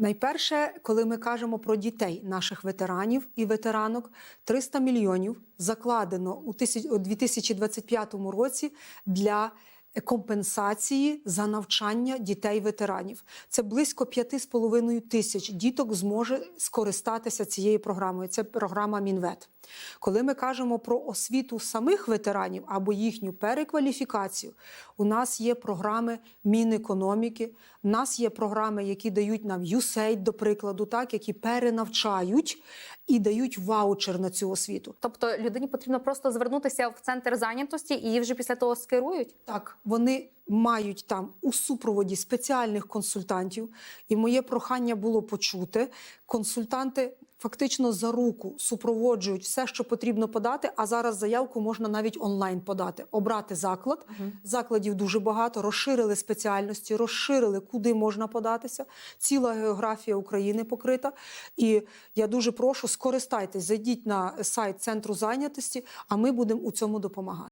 Найперше, коли ми кажемо про дітей наших ветеранів і ветеранок, 300 мільйонів закладено у тисяч- у 2025 році для компенсації за навчання дітей ветеранів. Це близько 5,5 тисяч діток зможе скористатися цією програмою. Це програма Мінвет. Коли ми кажемо про освіту самих ветеранів або їхню перекваліфікацію, у нас є програми Мінекономіки, у нас є програми, які дають нам USAID, до прикладу, так, які перенавчають і дають ваучер на цю освіту. Тобто людині потрібно просто звернутися в центр зайнятості і її вже після того скерують. Так, вони мають там у супроводі спеціальних консультантів, і моє прохання було почути. Консультанти фактично за руку супроводжують все, що потрібно подати. А зараз заявку можна навіть онлайн подати, обрати заклад. Закладів дуже багато, розширили спеціальності, розширили, куди можна податися. Ціла географія України покрита. І я дуже прошу, скористайтесь, зайдіть на сайт центру зайнятості, а ми будемо у цьому допомагати.